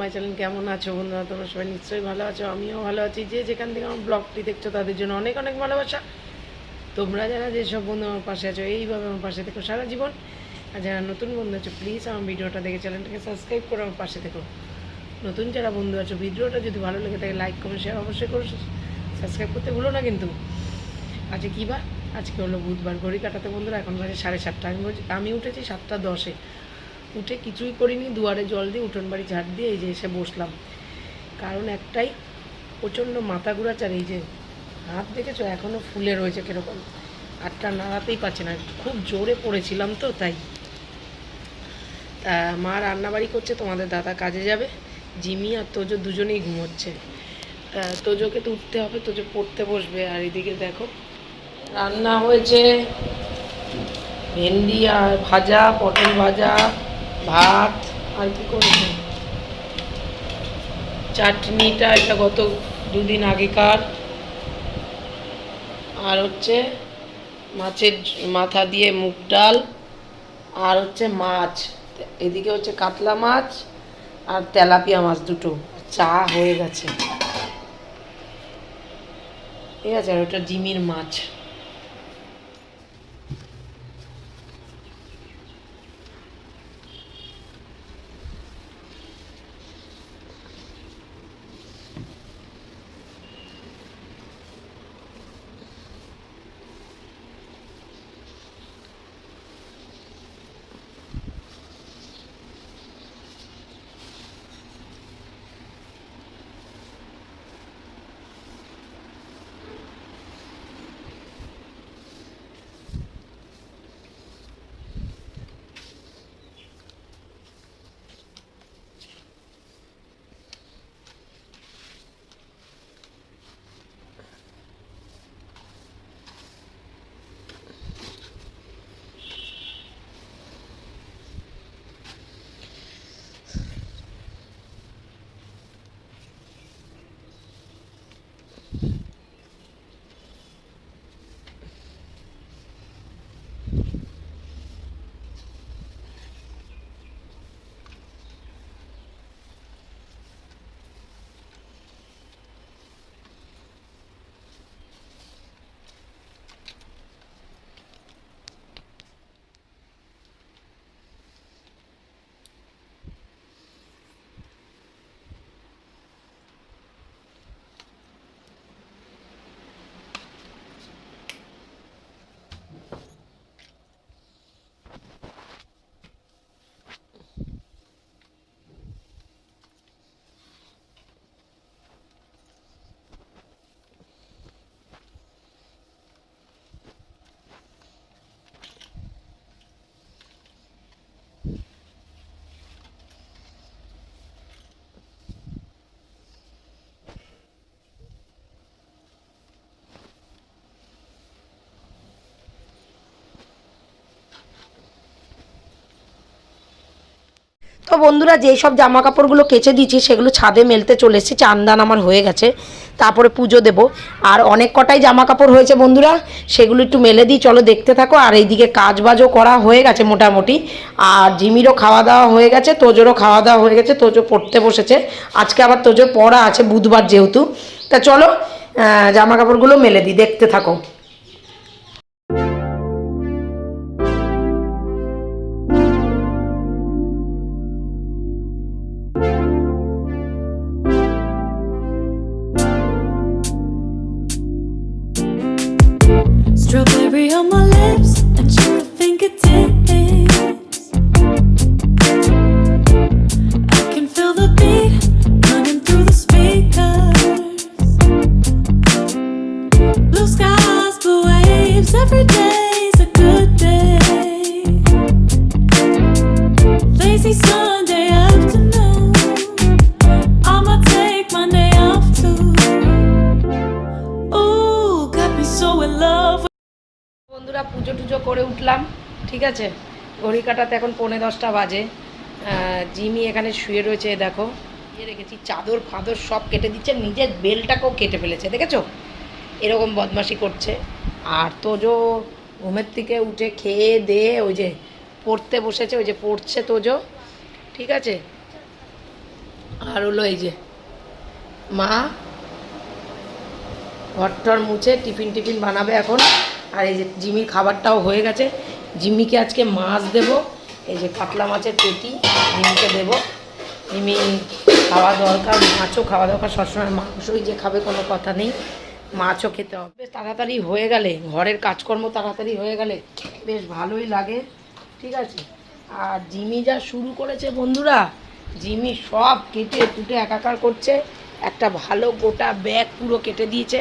My channel, কেমন আছো বন্ধুরা? তোমরা সবাই নিশ্চয়ই ভালো আছো, আমিও ভালো আছি। যে যেখান থেকে আমার ব্লগটি দেখছ, তাদের জন্য অনেক অনেক ভালোবাসা। তোমরা যারা যেসব বন্ধু আমার পাশে আছো, এইভাবে আমার পাশে থেকো সারা জীবন। আর যারা নতুন বন্ধু আছো প্লিজ আমার ভিডিওটা দেখে চ্যানেলটাকে সাবস্ক্রাইব করে আমার পাশে থেকো। নতুন যারা বন্ধু আছো, ভিডিওটা যদি ভালো লেগে থাকে লাইক কমেন্ট শেয়ার অবশ্যই করো। সাবস্ক্রাইব করতে ভুলো না কিন্তু। আজকে কী বার? আজকে হলো বুধবার, ঘড়ি কাটাতে বন্ধুরা, এখন বাজে সাড়ে সাতটা। আমি আমি উঠেছি সাতটা দশে। উঠে কিছুই করিনি, দুয়ারে জল দিয়ে উঠোন বাড়ি ঝাড় দিয়ে এই যে এসে বসলাম। কারণ একটাই প্রচণ্ড মাথা ঘুরাচার এই যে হাত দেখেছ এখনও ফুলে রয়েছে কীরকম। হাতটা নাড়াতেই পারছে না, খুব জোরে পড়েছিলাম তো তাই। তা মা রান্নাবাড়ি করছে, তোমাদের দাদা কাজে যাবে, জিমি আর তোজো দুজনেই ঘুমোচ্ছে। তা তোজোকে তো উঠতে হবে, তোজো পড়তে বসবে। আর এদিকে দেখো, রান্না হয়েছে ভেন্ডি আর ভাজা, পটল ভাজা ভাত। আর কি করেছে চাটনিটা এটা গত দুদিন আগেকার। আর হচ্ছে মাছের মাথা দিয়ে মুগ ডাল। আর হচ্ছে মাছ। এদিকে হচ্ছে কাতলা মাছ আর তেলাপিয়া মাছ দুটো। চা হয়ে গেছে। ঠিক আছে আর ওটা জিমির মাছ। তো বন্ধুরা যেই সব জামা কাপড়গুলো কেচে দিয়েছি, সেগুলো ছাদে মেলতে চলে এসেছি। চান্দান আমার হয়ে গেছে, তারপরে পুজো দেব। আর অনেক কটাই জামা কাপড় হয়েছে বন্ধুরা, সেগুলো একটু মেলে দিই। চলো দেখতে থাকো। আর এইদিকে কাজ বাজও করা হয়ে গেছে মোটামুটি। আর জিমিরও খাওয়া দাওয়া হয়ে গেছে, তোজোরও খাওয়া দাওয়া হয়ে গেছে, তোজো পড়তে বসেছে। আজকে আবার তোজোর পড়া আছে বুধবার যেহেতু। তা চলো জামা কাপড়গুলো মেলে দিই, দেখতে থাকো। ঠিক আছে? ঘড়ি কাটাতে এখন পৌনে দশটা বাজে। জিমি এখানে শুয়ে রয়েছে দেখো। দিয়ে রেখেছি, চাদর ফাদর সব কেটে দিচ্ছে, নিজের বেলটাকেও কেটে ফেলেছে, দেখেছ? এরকম বদমাশি করছে। আর তো তোজো ঘুমের থেকে উঠে খেয়ে দিয়ে ওই যে পড়তে বসেছে, ওই যে পড়ছে তোজো ঠিক আছে? আর হলো এই যে, মা ঘরটর মুছে টিফিন টিফিন বানাবে এখন। আর এই যে জিমির খাবারটাও হয়ে গেছে। জিম্মিকে আজকে মাছ দেব, এই যে কাতলা মাছের পেটি জিমিকে দেব। জিমি খাওয়া দরকার, মাছও খাওয়া দরকার, সবসময় মাংসই যে খাবে কোনো কথা নেই, মাছও খেতে হবে। বেশ তাড়াতাড়ি হয়ে গেলে, ঘরের কাজকর্ম তাড়াতাড়ি হয়ে গেলে বেশ ভালোই লাগে, ঠিক আছে? আর জিমি যা শুরু করেছে বন্ধুরা জিমি সব কেটে কুটে একাকার করছে, একটা ভালো গোটা ব্যাগ পুরো কেটে দিয়েছে।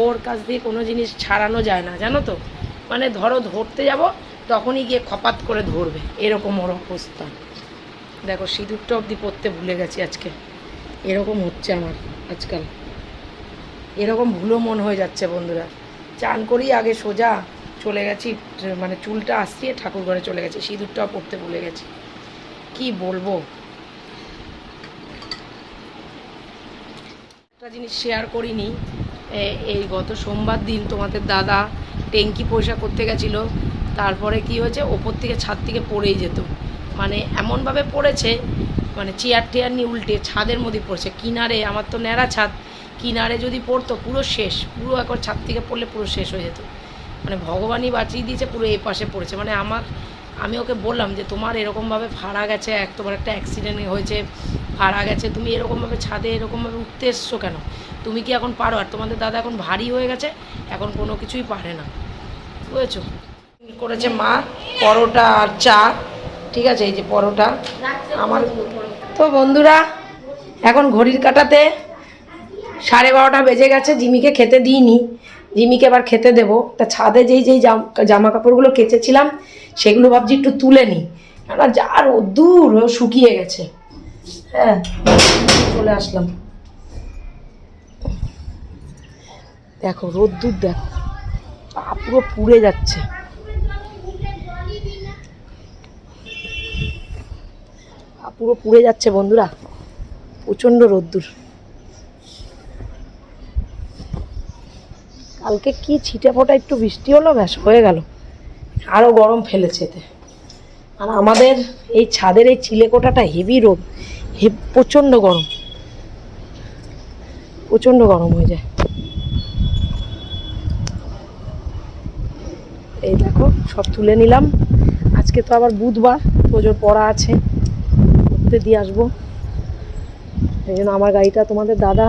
ওর কাছ দিয়ে কোনো জিনিস ছাড়ানো যায় না, জানো তো? মানে ধরো ধরতে যাব তখনই গিয়ে খপাত করে ধরবে। এরকম ওর অবস্থা। দেখো, সিঁদুরটা অবধি পড়তে ভুলে গেছি আজকে। এরকম হচ্ছে আমার আজকাল। এরকম ভুলো মন হয়ে যাচ্ছে বন্ধুরা। চান করেই আগে সোজা চলে গেছি মানে চুলটা আসিয়ে ঠাকুর ঘরে চলে গেছি। সিঁদুরটাও পরতে ভুলে গেছি। কি বলব? একটা জিনিস শেয়ার করিনি। এই গত সোমবার দিন তোমাদের দাদা ট্যাঙ্কি পয়সা করতে গেছিল। তারপরে কি হয়েছে? ওপর থেকে ছাদ থেকে পড়েই যেত। মানে এমনভাবে পড়েছে মানে চেয়ার টেয়ার নিয়ে উল্টে ছাদের মধ্যে পড়ছে। কিনারে, আমার তো ন্যাড়া ছাদ, কিনারে যদি পড়তো পুরো শেষ, পুরো একবার ছাদ থেকে পড়লে পুরো শেষ হয়ে যেত। মানে ভগবানই বাঁচিয়ে দিয়েছে, পুরো এই পাশে পড়েছে। মানে আমার, আমি ওকে বললাম যে, তোমার এরকমভাবে ফাড়া গেছে, এক তোমার একটা অ্যাক্সিডেন্ট হয়েছে, ফাড়া গেছে, তুমি এরকমভাবে ছাদে এরকমভাবে উঠতে এসছো কেন? তুমি কি এখন পারো? আর তোমাদের দাদা এখন ভারী হয়ে গেছে, এখন কোনো কিছুই পারে না। বুঝেছ? করেছে মা, পরোটা আর চা, ঠিক আছে, এই যে পরোটা। আমার তো বন্ধুরা, এখন ঘড়ির কাটাতে সাড়ে বারোটা বেজে গেছে, জিমিকে খেতে দিইনি। জিমিকে এবার খেতে দেব। তা ছাদে যেই যেই জাম- কাপড়গুলো কেচেছিলাম, সেগুলো ভাবছি একটু তুলে নিই। কেননা যা রোদ্দুর শুকিয়ে গেছে। হ্যাঁ চলে আসলাম। দেখো, রোদ্দুর দেখো পুরো পুড়ে যাচ্ছে পা পুরো পুড়ে যাচ্ছে বন্ধুরা। প্রচণ্ড রোদ্দুর। কালকে কি ছিটে ফোটা একটু বৃষ্টি হলো, ব্যাস হয়ে গেল। আরও গরম ফেলেছে এতে। আর আমাদের এই ছাদের এই চিলেকোঠাটা হেভি রোদ। হে, প্রচণ্ড গরম। প্রচণ্ড গরম হয়ে যায়। এই দেখো, সব তুলে নিলাম। আজকে তো আবার বুধবার, পুজোর পড়া আছে। করতে দিয়ে আসব। এই জন্য আমার গাড়িটা তোমাদের দাদা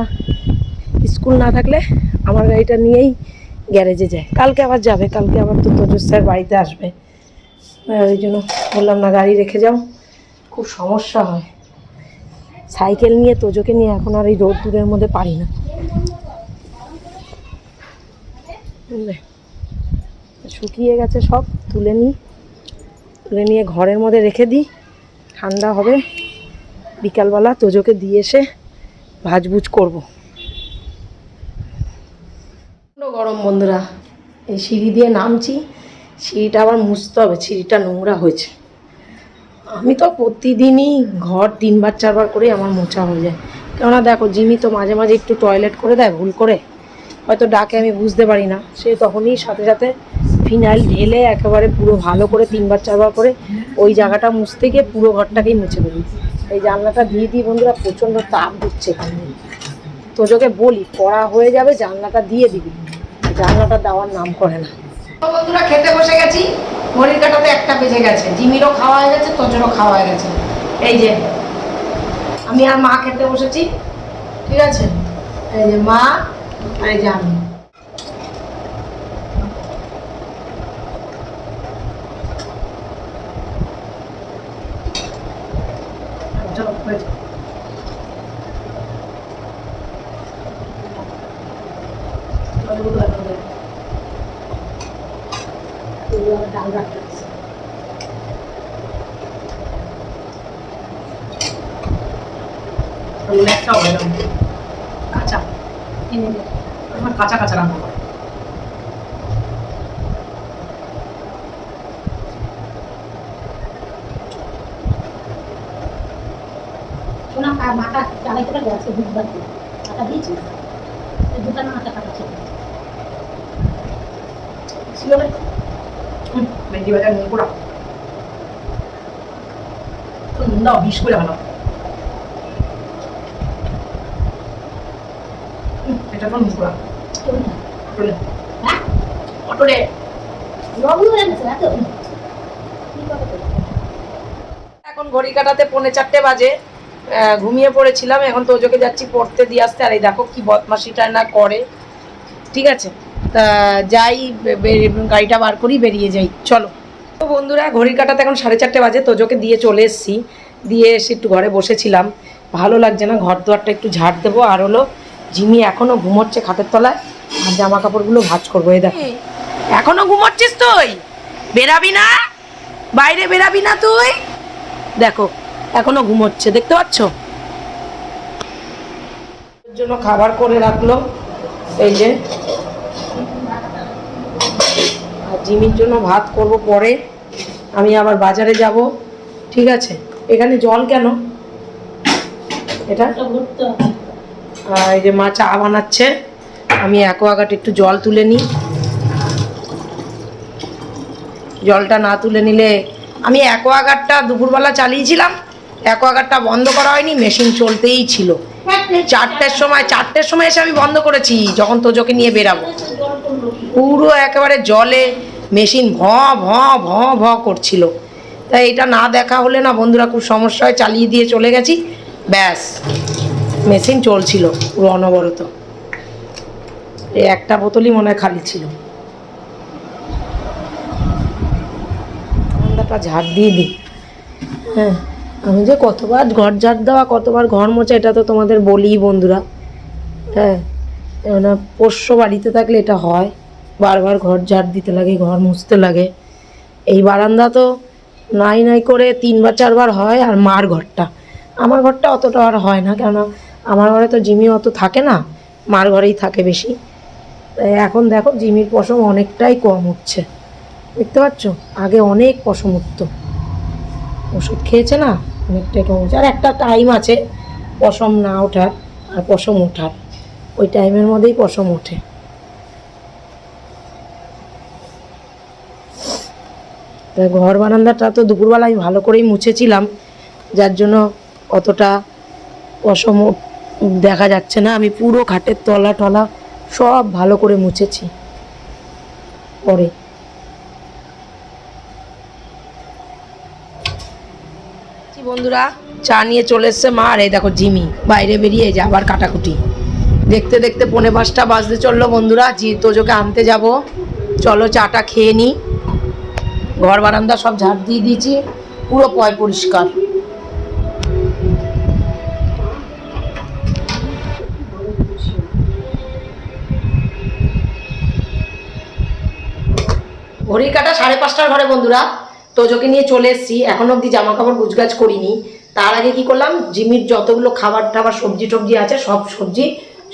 স্কুল না থাকলে আমার গাড়িটা নিয়েই গ্যারেজে যায়। কালকে আবার যাবে কালকে আবার তো তোজর স্যার বাড়িতে আসবে। হ্যাঁ, ওই জন্য বললাম না গাড়ি রেখে যাও খুব সমস্যা হয়। সাইকেল নিয়ে তোজোকে নিয়ে এখন আর এই রোদ দূরের মধ্যে পারি না। শুকিয়ে গেছে সব তুলে নিই। তুলে নিয়ে ঘরের মধ্যে রেখে দিই ঠান্ডা হবে। বিকালবেলা তোজোকে দিয়ে এসে ভাজভুজ করব। গরম বন্ধুরা, এই সিঁড়ি দিয়ে নামছি, সিঁড়িটা আবার মুছতে হবে, সিঁড়িটা নোংরা হয়েছে। আমি তো প্রতিদিনই ঘর তিনবার, চারবার করে আমার মোছা হয়ে যায়। কেননা দেখো, জিমি তো মাঝে মাঝে একটু টয়লেট করে দেয়, ভুল করে। হয়তো ডাকে, আমি বুঝতে পারি না। সে তখনই সাথে সাথে ফিনাইল ঢেলে একেবারে পুরো ভালো করে তিনবার, চারবার করে ওই জায়গাটা মুছতে গিয়ে পুরো ঘরটাকেই মুছে দেবে। এই জানলাটা দিয়ে দিই বন্ধুরা, প্রচণ্ড তাপ দিচ্ছে এখানে। তোজোকে বলি পড়া হয়ে যাবে, জানলাটা দিয়ে দিবি। জানলাটা দেওয়ার নাম করে না। বন্ধুরা, খেতে বসে গেছি। ঘড়ির কাটাতে একটা বেজে গেছে। জিমিরও খাওয়া হয়ে গেছে, তোজোরও খাওয়া হয়ে গেছে। এই যে, আমি আর মা খেতে বসেছি। ঠিক আছে? এই যে মা আর এই যে আমি চলো, হয়েছে। জলগুলো এখন দেবো। এগুলো আবার ডাল রাখতে হবে। ওগুলো একটা হবে না। কাঁচা কিনে দে। আমার কাঁচা কাঁচা রান্না করে। বুধবার দিন দিয়েছি? দোকানে ছিল ভেন্ডি বাজার পোড়া। নুন দাও বিষ করে ভালো এটা তো নুন এখন ঘড়ি কাটাতে পৌনে চারটে বাজে ঘুমিয়ে পড়েছিলাম, এখন তো তোজোকে যাচ্ছি পড়তে দিয়ে আসতে, আর এই দেখো কি বদমাসিটা না করে। ঠিক আছে? তা যাই গাড়িটা বার করি, বেরিয়ে যাই। চলো। তো বন্ধুরা ঘড়ির কাটাতে এখন সাড়ে চারটে বাজে তোজোকে দিয়ে চলে এসেছি। দিয়ে এসে একটু ঘরে বসেছিলাম। ভালো লাগছে না ঘর দুয়ারটা একটু ঝাড় দেবো। আর হলো জিমি এখনও ঘুমোচ্ছে খাতের তলায়। আর জামা কাপড়গুলো ভাজ করব এই দেখো। এখনও ঘুমাচ্ছিস তুই? বেরাবি না? বাইরে বেরাবি না তুই? দেখো এখনও ঘুমোচ্ছে দেখতে পাচ্ছ? ওর জন্য খাবার করে রাখল এই যে। আর জিমির জন্য ভাত করব পরে। আমি আবার বাজারে যাব ঠিক আছে? এখানে জল কেন? এটা। আর এই যে মা চা বানাচ্ছে। আমি অ্যাকোয়াগার্ড একটু জল তুলে নিই। জলটা না তুলে নিলে আমি অ্যাকোয়াগার্ডটা দুপুরবেলা চালিয়েছিলাম অ্যাকোয়াগার্ডটা বন্ধ করা হয়নি, মেশিন চলতেই ছিল। চারটের সময় চারটের সময় এসে আমি বন্ধ করেছি, যখন তোজোকে নিয়ে বেরাবো? পুরো একেবারে জলে মেশিন ভ ভ ভ ভ করছিল। তাই এটা না দেখা হলে না বন্ধুরা খুব সমস্যা হয়, চালিয়ে দিয়ে চলে গেছি। ব্যাস, মেশিন চলছিল পুরো অনবরত। এই একটা বোতলই মনে হয় খালি ছিল। ঠান্ডাটা ঝাড় দিয়ে দিই। হ্যাঁ আমি যে কতবার ঘর ঝাড় দেওয়া, কতবার ঘর মোছা, এটা তো তোমাদের বলি বন্ধুরা। হ্যাঁ পোষ্য বাড়িতে থাকলে এটা হয়। বারবার ঘর ঝাড় দিতে লাগে, ঘর মুছতে লাগে। এই বারান্দা তো নাই নাই করে তিনবার, চারবার হয় আর মার ঘরটা। আমার ঘরটা অতটা আর হয় না, কেননা আমার ঘরে তো জিমি অত থাকে না, মার ঘরেই থাকে বেশি। এখন দেখো জিমির পশম অনেকটাই কম উঠছে। দেখতে পাচ্ছ? আগে অনেক পশম উঠতো। ওষুধ খেয়েছে না? অনেকটাই কম উঠছে। আর একটা টাইম আছে পশম না ওঠার আর পশম ওঠার। ওই টাইমের মধ্যেই পশম ওঠে। তাই ঘর বারান্দাটা তো দুপুরবেলা আমি ভালো করেই মুছেছিলাম। যার জন্য অতটা পশম দেখা যাচ্ছে না। আমি পুরো খাটের তলা টলা সব ভালো করে মুছেছি। পরে। বন্ধুরা, চা নিয়ে চলে এসছে মা, আর এই দেখো জিমি। বাইরে বেরিয়ে যা আবার কাটাকুটি। দেখতে দেখতে পনে পাঁচটা বাজতে চলল বন্ধুরা, জি তোজোকে আনতে যাব। চলো চাটা খেয়ে নিই ঘর বারান্দা সব ঝাড় দিয়ে দিয়েছি, পুরো পয় পরিষ্কার। ঘড়ির কাটা সাড়ে পাঁচটার ঘরে বন্ধুরা। তোজোকে নিয়ে চলে এসেছি। এখন অবধি জামা কাপড় গুছগাছ করিনি। তার আগে কি করলাম? জিমির যতগুলো খাবার টাবার সবজি টবজি আছে সব সবজি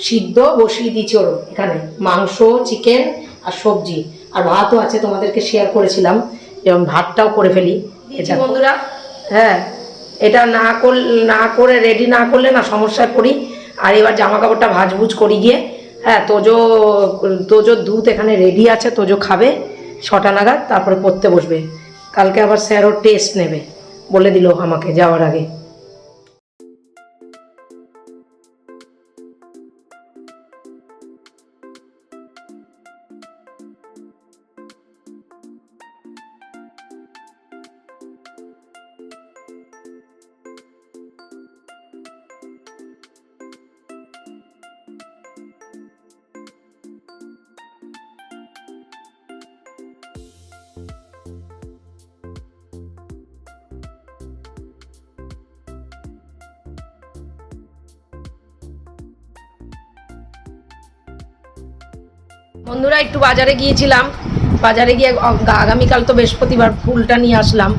সিদ্ধ বসিয়ে দিয়েছি ওর এখানে। মাংস চিকেন আর সবজি। আর ভাতও আছে তোমাদেরকে শেয়ার করেছিলাম। যেমন ভাতটাও করে ফেলি। এটা বন্ধুরা। হ্যাঁ এটা না কর না করে রেডি না করলে না সমস্যায় পড়ি। আর এবার জামা কাপড়টা ভাজভুজ করি গিয়ে। হ্যাঁ তোজো তোজোর দুধ এখানে রেডি আছে তোজো খাবে। ছটা নাগাদ তারপরে পড়তে বসবে। কালকে আবার স্যারও টেস্ট নেবে। বলে দিল আমাকে যাওয়ার আগে। বন্ধুরা, একটু বাজারে গিয়েছিলাম। বাজারে গিয়ে আগামীকাল তো বৃহস্পতিবার ফুলটা নিয়ে আসলাম।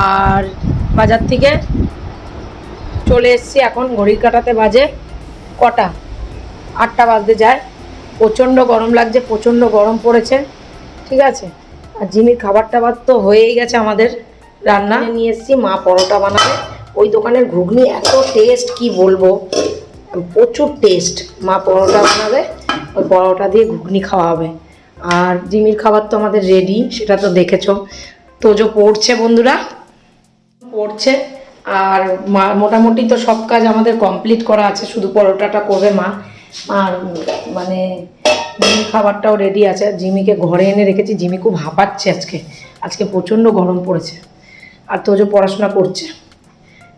আর বাজার থেকে চলে এসেছি এখন, ঘড়ির কাটাতে বাজে কটা? আটটা বাজতে যায়। প্রচণ্ড গরম লাগছে, প্রচণ্ড গরম পড়েছে, ঠিক আছে? আর জিমির খাবার টাবার তো হয়েই গেছে আমাদের রান্না। নিয়ে এসেছি, মা পরোটা বানাবে। ওই দোকানের ঘুগনি এত টেস্ট কি বলব? প্রচুর টেস্ট মা পরোটা বানাবে। ওই পরোটা দিয়ে ঘুগনি খাওয়া হবে। আর জিমির খাবার তো আমাদের রেডি সেটা তো দেখেছ। তোজো পড়ছে বন্ধুরা, পড়ছে। আর মা- মোটামুটি তো সব কাজ আমাদের কমপ্লিট করা আছে, শুধু পরোটাটা করবে মা। আর মানে জিমি খাবারটাও রেডি আছে। জিমিকে ঘরে এনে রেখেছি, জিমি খুব হাঁপাচ্ছে আজকে। আজকে প্রচণ্ড গরম পড়েছে। আর তোজো পড়াশোনা করছে।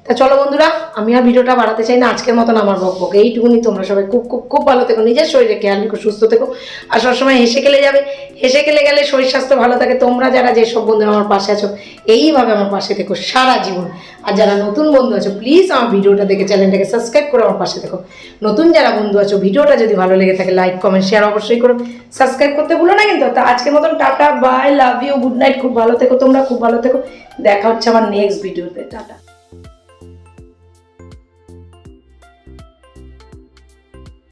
তা চলো বন্ধুরা, আমি আর ভিডিওটা বাড়াতে চাই না, আজকের মতন আমার বক বক এইটুকুনি তোমরা সবাই খুব খুব খুব ভালো থেকো, নিজের শরীরে খেয়াল রেখো, সুস্থ থেকো। আর সবসময় হেসে খেলে যাবে, হেসে খেলে গেলে শরীর স্বাস্থ্য ভালো থাকে। তোমরা যারা যেসব বন্ধুরা আমার পাশে আছো, এইভাবে আমার পাশে থেকো সারা জীবন। আর যারা নতুন বন্ধু আছো প্লিজ আমার ভিডিওটা দেখে চ্যানেলটাকে সাবস্ক্রাইব করে আমার পাশে থেকো। নতুন যারা বন্ধু আছো, ভিডিওটা যদি ভালো লেগে থাকে লাইক কমেন্ট শেয়ার অবশ্যই করো। সাবস্ক্রাইব করতে ভুলো না কিন্তু, তা আজকের মতন tata bye love you good night খুব ভালো থেকো তোমরা, খুব ভালো থেকো। দেখা হচ্ছে আমার নেক্সট ভিডিওতে টাটা।